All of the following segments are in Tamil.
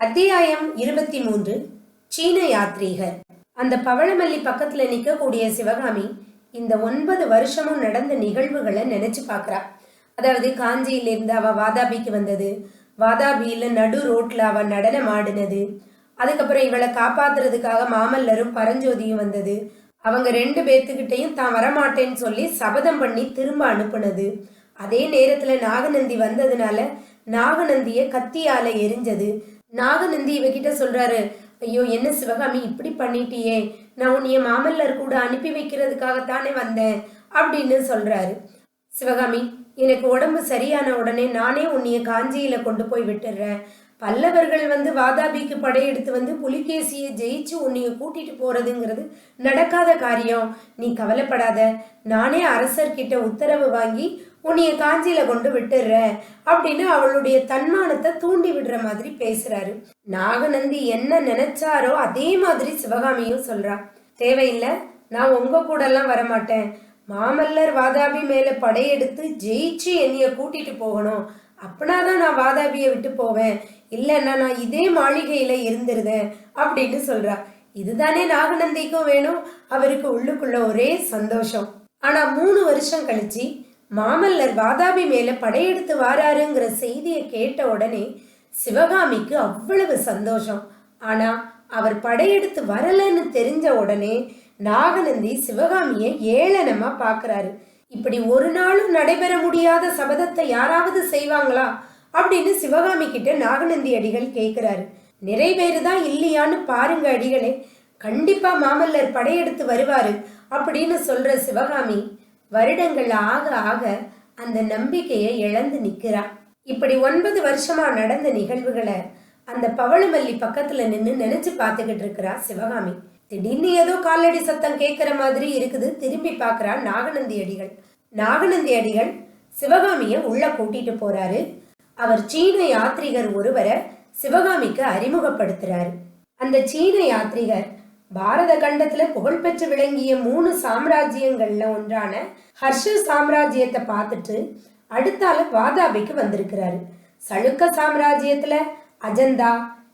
அத்தியாயம் இருபத்தி மூன்று சீன யாத்ரீகர். அந்த பவளமல்லி பக்கத்துல நிக்கக்கூடிய சிவகாமி இந்த ஒன்பது வருஷமும் நடந்த நிகழ்வுகளை நினைச்சு பாக்குறா. அதாவது காஞ்சியிலிருந்து அவ வாதாபிக்கு வந்தது. வாதாபியில நடு ரோட்ல அவ நடனம் ஆடினது. அதுக்கப்புறம் இவளை காப்பாத்துறதுக்காக மாமல்லரும் பரஞ்சோதியும் வந்தது. அவங்க ரெண்டு பேர்த்துக்கிட்டையும் தான் வரமாட்டேன்னு சொல்லி சபதம் பண்ணி திரும்ப அனுப்புனது. அதே நேரத்துல நாகநந்தி வந்ததுனால நாகநந்திய கத்தியால எரிஞ்சது. நாகநந்தி இவகிட்ட சொல்றாரு ஐயோ என்ன சிவகாமி இப்படி பண்ணிட்டியே. நான் உன்னைய மாமல்லர் கூட அனுப்பி வைக்கிறதுக்காகத்தானே வந்தேன் அப்படின்னு சொல்றாரு. சிவகாமி எனக்கு உடம்பு சரியான உடனே நானே உன்னைய காஞ்சியில கொண்டு போய் விட்டுடுறேன் பல்லவர்கள் வந்து வாதாபிக்கு படையெடுத்து வந்து புலிகேசியை ஜெயிச்சு உன்னைய கூட்டிட்டு போறதுங்கிறது நடக்காத காரியம். நீ கவலைப்படாத. நானே அரசர்கிட்ட உத்தரவு வாங்கி உன்னைய காஞ்சியில கொண்டு விட்டுடுறேன் அப்படின்னு அவளுடைய தன்மானத்தை தூண்டி விடுற மாதிரி பேசுறாரு. நாகநந்தி என்ன நினைச்சாரோ அதே மாதிரி சிவகாமியும் சொல்றா. தேவையில்லை நான் உங்க கூட எல்லாம் வரமாட்டேன். மாமல்லர் வாதாபி மேல படையெடுத்து ஜெயிச்சு என்னைய கூட்டிட்டு போகணும். அப்படின்னாதான் நான் வாதாபியை விட்டு போவேன். இல்லைன்னா நான் இதே மாளிகையில இருந்துருதேன் அப்படின்னு சொல்றா. இதுதானே நாகநந்திக்கும் வேணும். அவருக்கு உள்ளுக்குள்ள ஒரே சந்தோஷம். ஆனா மூணு வருஷம் கழிச்சு மாமல்லர் வாதாபி மேல படையெடுத்து வாராருங்கிற செய்தியை கேட்ட உடனே சிவகாமிக்கு அவ்வளவு சந்தோஷம். ஆனா அவர் படையெடுத்து வரலன்னு தெரிஞ்ச உடனே நாகநந்தி சிவகாமியை ஏளனமா பாக்குறாரு. இப்படி ஒரு நாளும் நடைபெற முடியாத சபதத்தை யாராவது செய்வாங்களா? அப்படின்னு சிவகாமி கிட்ட நாகநந்தி அடிகள் கேக்குறாரு. நிறைவேறுதான் இல்லையான்னு பாருங்க அடிகளே கண்டிப்பா மாமல்லர் படையெடுத்து வருவாரு அப்படின்னு சொல்ற சிவகாமி வருடங்கள் ஆக ஆக அந்த நம்பிக்கையை இழந்து நிற்கிறா இப்படி ஒன்பது வருஷமா நடந்த நிகழ்வுகளை அந்த பவளமல்லி பக்கத்துல நின்னு நினைச்சு பார்த்துக்கிட்டு இருக்கிறா சிவகாமி. திடீர்னு ஏதோ காலடி சத்தம் கேட்கிற மாதிரி இருக்குது. திரும்பி பார்க்கறா நாகநந்தி அடிகள். நாகநந்தி அடிகள் சிவகாமியை உள்ள கூட்டிட்டு போறாரு. அவர் சீன யாத்ரிகர் ஒருவரை சிவகாமிக்கு அறிமுகப்படுத்துறாரு. அந்த சீன யாத்ரிகர் பாரத கண்டத்துல புகழ்பெற்று விளங்கிய மூணு சாம்ராஜ்யங்கள்ல ஒன்றான ஹர்ஷ சாம்ராஜ்யத்தை பார்த்துட்டு அடுத்தால வாதாபிக்கு வந்திருக்கிறாரு. சளுக்க சாம்ராஜ்யத்துல அஜந்தா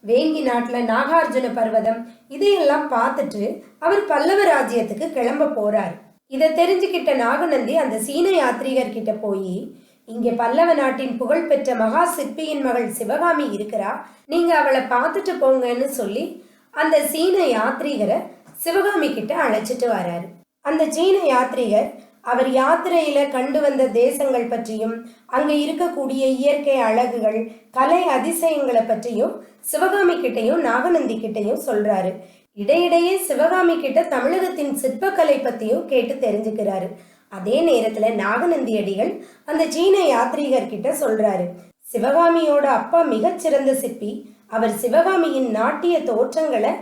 வேங்கி நாட்டுல நாகார்ஜுன பர்வதம் இதையெல்லாம் பார்த்துட்டு அவர் பல்லவ ராஜ்யத்துக்கு கிளம்ப போறாரு. இதை தெரிஞ்சுக்கிட்ட நாகநந்தி அந்த சீன யாத்ரீகர் கிட்ட போய் இங்க பல்லவ நாட்டின் புகழ்பெற்ற மகா சிற்பியின் மகள் சிவகாமி இருக்கிறா. நீங்க அவளை பார்த்துட்டு போங்கன்னு சொல்லி அந்த சீன யாத்ரீகரை சிவகாமி கிட்ட அழைச்சிட்டு வராரு. அந்த சீன யாத்ரீகர் அவர் யாத்திரையில கண்டு வந்த தேசங்கள் பற்றியும் அங்க இருக்கக்கூடிய இயற்கை அழகுகள் கலை அதிசயங்களை பற்றியும் சிவகாமி கிட்டையும் நாகநந்தி கிட்டையும் சொல்றாரு. இடையிடையே சிவகாமி கிட்ட தமிழகத்தின் சிற்பக்கலை பத்தியும் கேட்டு தெரிஞ்சுக்கிறாரு. அதே நேரத்துல நாகநந்தி அடிகள் அந்த சீன யாத்ரீகர் கிட்ட சொல்றாரு. சிவகாமியோட அப்பா மிகச்சிறந்த சிற்பி அவர் சிவகாமியின் நாட்டிய தோற்றங்களை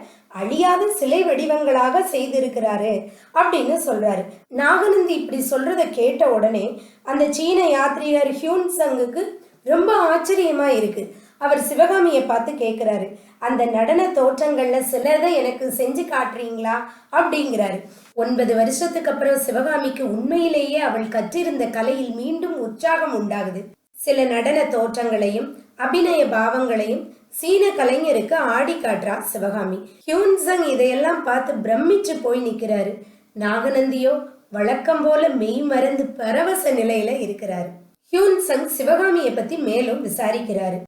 அழியாத சிலை வடிவங்களாக செய்திருக்கிறாரு அப்படின்னு சொல்றாரு. நாகநந்தி இப்படி சொல்றத கேட்ட உடனே அந்த சீன யாத்ரீகர் ஹியூன் சங்குக்கு ரொம்ப ஆச்சரியமா இருக்கு. அவர் சிவகாமியை பார்த்து கேட்குறாரு அந்த நடன தோற்றங்கள்ல சிலதை எனக்கு செஞ்சு காட்டுறீங்களா? அப்படிங்கிறாரு. ஒன்பது வருஷத்துக்கு அப்புறம் சிவகாமிக்கு உண்மையிலேயே அவள் கற்றிருந்த கலையில் மீண்டும் உற்சாகம் உண்டாகுது. சில நடன தோற்றங்களையும் அபிநய பாவங்களையும் சீன கலைஞருக்கு ஆடி காட்டுறா சிவகாமி. ஹியூன்சங் இதையெல்லாம் பார்த்து பிரமிச்சு போய் நிற்கிறாரு நாகநந்தியோ வழக்கம் போல மெய் மறந்து பரவச நிலையில இருக்கிறாரு. ஹியூன்சங் சிவகாமியை பத்தி மேலும் விசாரிக்கிறாரு.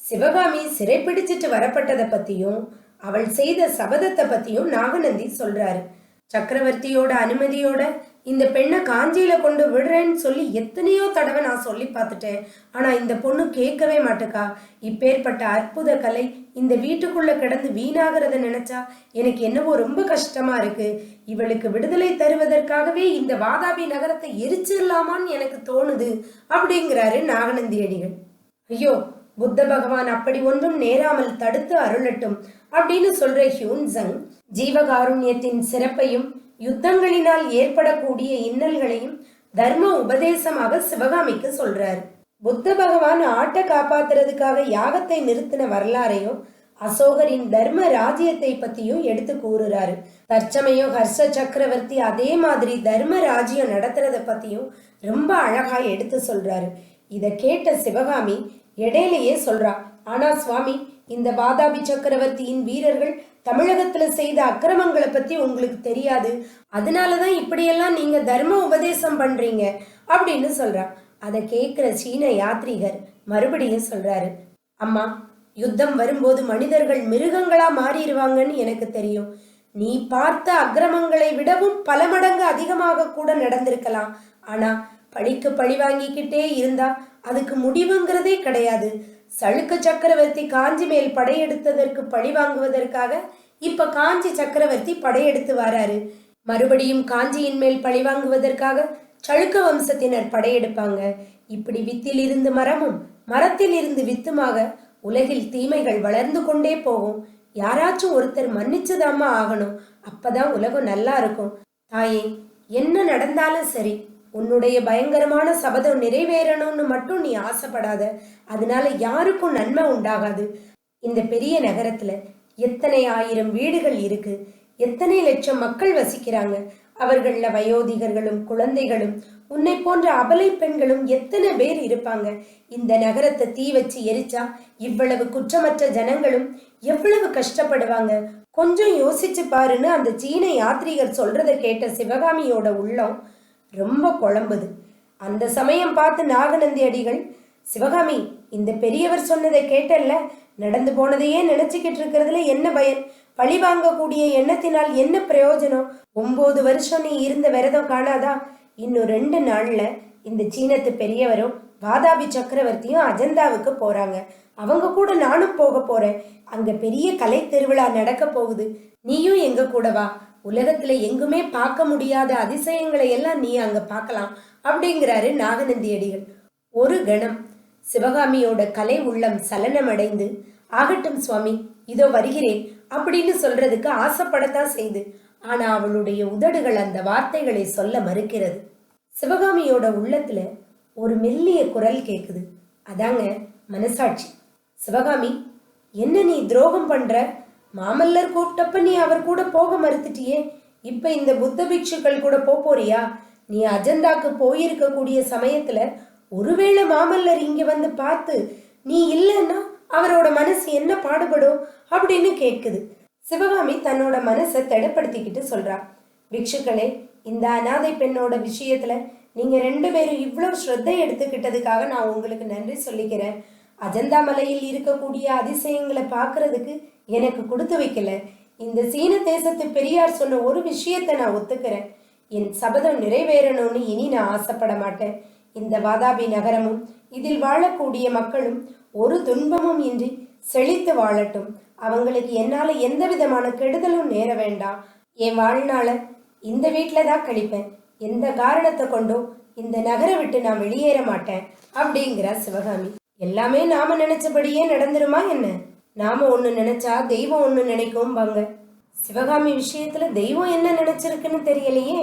சிவகாமி சிறைப்பிடிச்சிட்டு வரப்பட்டதை பத்தியும் அவள் செய்த சபதத்தை பத்தியும் நாகநந்தி சொல்றாரு. சக்கரவர்த்தியோட அனுமதியோட இந்த பெண்ணை காஞ்சியில கொண்டு விடுறேன்னு சொல்லி எத்தனையோ தடவை நான் சொல்லி பார்த்துட்டேன். ஆனா இந்த பொண்ணு கேட்கவே மாட்டுக்கா. இப்பேற்பட்ட அற்புத கலை இந்த வீட்டுக்குள்ள கிடந்து வீணாகிறத நினைச்சா எனக்கு என்னவோ ரொம்ப கஷ்டமா இருக்கு. இவளுக்கு விடுதலை தருவதற்காகவே இந்த வாதாபி நகரத்தை எரிச்சிடலாமான்னு எனக்கு தோணுது அப்படிங்கிறாரு நாகநந்தி அடிகள். ஐயோ புத்த பகவான் அப்படி ஒன்றும் நேராமல் தடுத்து அருளட்டும் அப்படின்னு சொல்ற ஹியூன்சங் ஜீவகாருண்யத்தின் சிறப்பையும் யுத்தங்களினால் ஏற்படக்கூடிய இன்னல்களையும் தர்ம உபதேசமாக சிவகாமிக்கு சொல்றார். புத்த பகவான் ஆட்டை காப்பாத்துறதுக்காக யாகத்தை நிறுத்தின வரலாறையும் அசோகரின் தர்ம ராஜ்யத்தை பத்தியும் எடுத்து கூறுறாரு. தற்சமயம் ஹர்ஷ சக்கரவர்த்தி அதே மாதிரி தர்ம ராஜ்யம் நடத்துறத பத்தியும் ரொம்ப அழகா எடுத்து சொல்றாரு. இத கேட்ட சிவகாமி இடையிலேயே சொல்றா ஆனா சுவாமி இந்த வாதாபி சக்கரவர்த்தியின் வீரர்கள் தமிழகத்துல செய்த அக்கிரமங்களை பத்தி உங்களுக்கு தெரியாது. அதனாலதான் இப்படியெல்லாம் நீங்க தர்ம உபதேசம் பண்றீங்க அப்படின்னு சொல்றா அதை கேட்கிற சீன யாத்ரீகர் மறுபடியும் சொல்றாரு அம்மா யுத்தம் வரும்போது மனிதர்கள் மிருகங்களா மாறிடுவாங்கன்னு எனக்கு தெரியும். நீ பார்த்த அக்கிரமங்களை விடவும் பல மடங்கு அதிகமாக கூட நடந்திருக்கலாம். ஆனா பழிக்கு பழி வாங்கிக்கிட்டே இருந்தா அதுக்கு முடிவுங்கிறதே கிடையாது. சளுக்க சக்கரவர்த்தி காஞ்சி மேல் படையெடுத்ததற்கு பழி வாங்குவதற்காக இப்ப காஞ்சி சக்கரவர்த்தி படையெடுத்து வராரு. மறுபடியும் காஞ்சியின் மேல் பழி வாங்குவதற்காக சளுக்க வம்சத்தினர் படையெடுப்பாங்க. இப்படி வித்தில் இருந்து மரமும் மரத்தில் இருந்து வித்துமாக உலகில் தீமைகள் வளர்ந்து கொண்டே போகும். யாராச்சும் ஒருத்தர் மன்னிச்சுதாமா ஆகணும். அப்பதான் உலகம் நல்லா இருக்கும். தாயே என்ன நடந்தாலும் சரி. உன்னுடைய பயங்கரமான சபதம் நிறைவேறணும்னு மட்டும் நீ ஆசைப்படாத. அதனால யாருக்கும் நன்மை உண்டாகாது. இந்த பெரிய நகரத்துல எத்தனை ஆயிரம் வீடுகள் இருக்கு. எத்தனை லட்சம் மக்கள் வசிக்கிறாங்க. அவர்கள வயோதிகர்களும் குழந்தைகளும் உன்னை போன்ற அபலை பெண்களும் எத்தனை பேர் இருப்பாங்க. இந்த நகரத்தை தீ வச்சு எரிச்சா இவ்வளவு குற்றமற்ற ஜனங்களும் எவ்வளவு கஷ்டப்படுவாங்க. கொஞ்சம் யோசிச்சு பாருன்னு அந்த சீன யாத்ரீகர் சொல்றதை கேட்ட சிவகாமியோட உள்ளம் ரொம்ப குழம்புது. அந்த சமயம் பார்த்து நாகநந்தி அடிகள் சிவகாமி இந்த பெரியவர் சொன்னதை கேட்டல்ல? நடந்து போனதையே நினைச்சுக்கிட்டு இருக்கிறதுல என்ன பயன்? பழி வாங்கக்கூடிய எண்ணத்தினால் என்ன பிரயோஜனம்? ஒன்பது வருஷம் நீ இருந்த விரதம் காணாதா? இன்னும் ரெண்டு நாள்ல இந்த சீனத்து பெரியவரும் வாதாபி சக்கரவர்த்தியும் அஜந்தாவுக்கு போறாங்க. அவங்க கூட நானும் போக போறேன். அங்க பெரிய கலை திருவிழா நடக்க போகுது. நீயும் எங்க கூட வா. உலகத்துல எங்குமே பார்க்க முடியாத அதிசயங்களை எல்லாம் நீ அங்க பார்க்கலாம் அப்படிங்கிறாரு நாகநந்தி அடிகள் ஒரு கணம் சிவகாமியோட கலை உள்ளம் சலனமடைந்து ஆகட்டும் சுவாமி இதோ வருகிறேன் அப்படின்னு சொல்றதுக்கு ஆசைப்படத்தான் செய்து ஆனா அவளுடைய உதடுகள் அந்த வார்த்தைகளை சொல்ல மறுக்கிறது. சிவகாமியோட உள்ளத்துல ஒரு மெல்லிய குரல் கேக்குது. அதாங்க மனசாட்சி. சிவகாமி என்ன நீ துரோகம் பண்ற? மாமல்லர் கூப்பிட்டப்ப நீ அவர் கூட போக மறுத்துட்டியே. இப்ப இந்த புத்த பிக்ஷுக்கள் கூட போறியா? நீ அஜந்தாக்கு போயிருக்கக்கூடிய சமயத்துல ஒருவேளை மாமல்லர் இங்க வந்து பார்த்து நீ இல்லைன்னா அவரோட மனசு என்ன பாடுபடும்? அப்படின்னு கேட்குது சிவகாமி தன்னோட மனசை திடப்படுத்திக்கிட்டு சொல்றா பிக்ஷுக்களே இந்த அனாதை பெண்ணோட விஷயத்துல நீங்க ரெண்டு பேரும் இவ்வளவு ஸ்ரத்தை எடுத்துக்கிட்டதுக்காக நான் உங்களுக்கு நன்றி சொல்லிக்கிறேன். அஜந்தா மலையில் இருக்கக்கூடிய அதிசயங்களை பார்க்கறதுக்கு எனக்கு கொடுத்து வைக்கல. இந்த சீன தேசத்து பெரியார் சொன்ன ஒரு விஷயத்தை நான் ஒத்துக்கிறேன். என் சபதம் நிறைவேறணும்னு இனி நான் ஆசைப்பட மாட்டேன். இந்த வாதாபி நகரமும் இதில் வாழக்கூடிய மக்களும் ஒரு துன்பமும் இன்றி செழித்து வாழட்டும். அவங்களுக்கு என்னால எந்த விதமான கெடுதலும் நேர வேண்டாம். என் வாழ்நாள இந்த வீட்டில் தான் கழிப்பேன். எந்த காரணத்தை கொண்டோ இந்த நகரை விட்டு நான் வெளியேற மாட்டேன். அப்படிங்கிறா சிவகாமி. எல்லாமே நாம நினைச்சபடியே நடந்துருமா என்ன? நாம ஒன்று நினைச்சா தெய்வம் ஒன்று நினைக்கும் பாங்க சிவகாமி விஷயத்துல தெய்வம் என்ன நினைச்சிருக்குன்னு தெரியலையே.